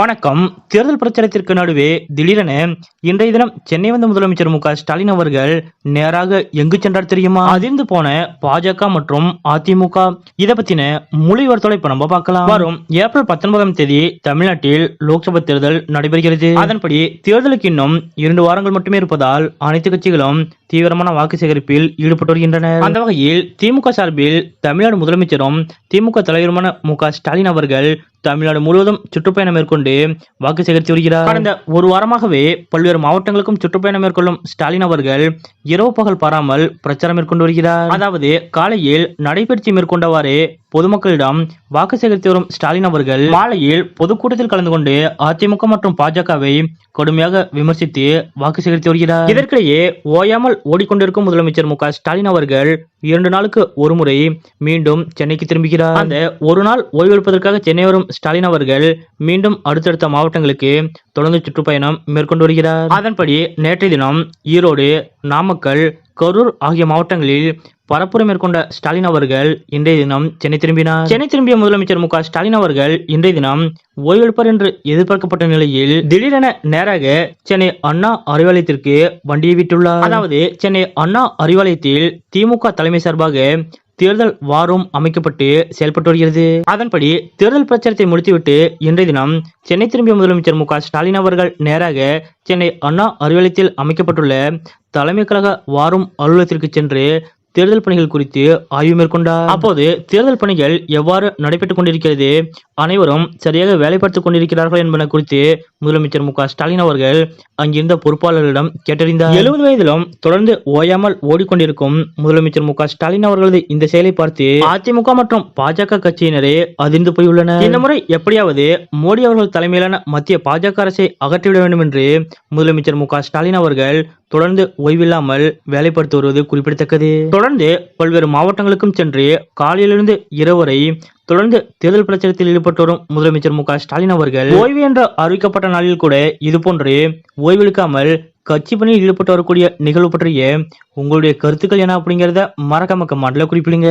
வணக்கம். தேர்தல் பிரச்சாரத்திற்கு நடுவே திடீரென இன்றைய தினம் சென்னை வந்த முதலமைச்சர் மு ஸ்டாலின் அவர்கள் நேராக எங்கு சென்றார் தெரியுமா? அதிர்ந்து போன பாஜக மற்றும் அதிமுக. இதை பத்தின முழு விவரத்தோட இப்ப நம்ம பார்க்கலாம். வரும் ஏப்ரல் பத்தொன்பதாம் தேதி தமிழ்நாட்டில் லோக்சபா தேர்தல் நடைபெறுகிறது. அதன்படி தேர்தலுக்கு இன்னும் இரண்டு வாரங்கள் மட்டுமே இருப்பதால் அனைத்து கட்சிகளும் தீவிரமான வாக்கு சேகரிப்பில் ஈடுபட்டு வருகின்றனர். அந்த வகையில் திமுக சார்பில் தமிழ்நாடு முதலமைச்சரும் திமுக தலைவருமான மு ஸ்டாலின் அவர்கள் தமிழ்நாடு முழுவதும் சுற்றுப்பயணம் மேற்கொண்டு வாக்கு சேகரித்து வருகிறார். கடந்த ஒரு வாரமாகவே பல்வேறு மாவட்டங்களுக்கும் சுற்றுப்பயணம் மேற்கொள்ளும் ஸ்டாலின் அவர்கள் இரவு பகல் பாராமல் பிரச்சாரம் மேற்கொண்டு வருகிறார். அதாவது காலையில் நடைபயிற்சி மேற்கொண்டவாறு பொதுமக்களிடம் வாக்கு சேகரித்து வரும் ஸ்டாலின் அவர்கள் மாலையில் பொதுக்கூட்டத்தில் கலந்து கொண்டு அதிமுக மற்றும் பாஜகவை கடுமையாக விமர்சித்து வாக்கு சேகரித்து வருகிறார். இதற்கிடையே ஓயாமல் ஓடிக்கொண்டிருக்கும் முதலமைச்சர் மு ஸ்டாலின் அவர்கள் இரண்டு நாளுக்கு ஒரு முறை மீண்டும் சென்னைக்கு திரும்புகிறார். அந்த ஒரு நாள் ஓய்வெடுப்பதற்காக சென்னை வரும் ஸ்டாலின் அவர்கள் மீண்டும் அடுத்தடுத்த மாவட்டங்களுக்கு தொடர்ந்து சுற்றுப்பயணம் மேற்கொண்டு வருகிறார். அதன்படி நேற்றைய தினம் ஈரோடு நாமக்கல் கரூர் ஆகிய மாவட்டங்களில் பரப்புரை மேற்கொண்ட ஸ்டாலின் அவர்கள் இன்றைய தினம் சென்னை திரும்பினார். சென்னை திரும்பிய முதலமைச்சர் மு ஸ்டாலின் அவர்கள் இன்றைய தினம் ஓய்வெடுப்பார் என்று எதிர்பார்க்கப்பட்ட நிலையில் திடீரென நேராக சென்னை அண்ணா அறிவாலயத்திற்கு வண்டியை விட்டுள்ளார். அதாவது சென்னை அண்ணா அறிவாலயத்தில் திமுக தலைமை சார்பாக தேர்தல் வாரம் அமைக்கப்பட்டு செயல்பட்டு வருகிறது. அதன்படி தேர்தல் பிரச்சாரத்தை முடித்துவிட்டு இன்றைய தினம் சென்னை திரும்பிய முதலமைச்சர் மு ஸ்டாலின் அவர்கள் நேராக சென்னை அண்ணா அறிவாலயத்தில் அமைக்கப்பட்டுள்ள தலைமை கழக வாரும் அலுவலகத்திற்கு சென்று தேர்தல் பணிகள் குறித்து ஆய்வு மேற்கொண்டார் அப்போது தேர்தல் பணிகள் எவ்வாறு நடைபெற்றுக் கொண்டிருக்கிறது? அனைவரும் சரியாக வேலை பார்த்துக் கொண்டிருக்கிறார்கள் என்பன குறித்து முதலமைச்சர் மு ஸ்டாலின் அவர்கள் அங்கிருந்த பொறுப்பாளர்களிடம் கேட்டறிந்தார். எழுபது வயதிலும் தொடர்ந்து ஓயாமல் ஓடிக்கொண்டிருக்கும் முதலமைச்சர் மு ஸ்டாலின் அவர்களது இந்த செயலை பார்த்து அதிமுக மற்றும் பாஜக கட்சியினரே அதிர்ந்து போயுள்ளனர். இந்த முறை எப்படியாவது மோடி அவர்கள் தலைமையிலான மத்திய பாஜக அரசை அகற்றிவிட வேண்டும் என்று முதலமைச்சர் மு ஸ்டாலின் அவர்கள் தொடர்ந்து ஓய்வில்லாமல் வேலைப்படுத்தி வருவது குறிப்பிடத்தக்கது. தொடர்ந்து பல்வேறு மாவட்டங்களுக்கும் சென்று காலையிலிருந்து இரவு வரை தொடர்ந்து தேர்தல் பிரச்சாரத்தில் ஈடுபட்டு வரும் முதலமைச்சர் மு க ஸ்டாலின் அவர்கள் ஓய்வு என்று அறிவிக்கப்பட்ட நாளில் கூட இதுபோன்று ஓய்வெடுக்காமல் கட்சி பணியில் ஈடுபட்டு வரக்கூடிய நிகழ்வு பற்றிய உங்களுடைய கருத்துக்கள் என்ன அப்படிங்கிறத மறக்காம கமெண்ட்ல குறிப்பிடுங்க.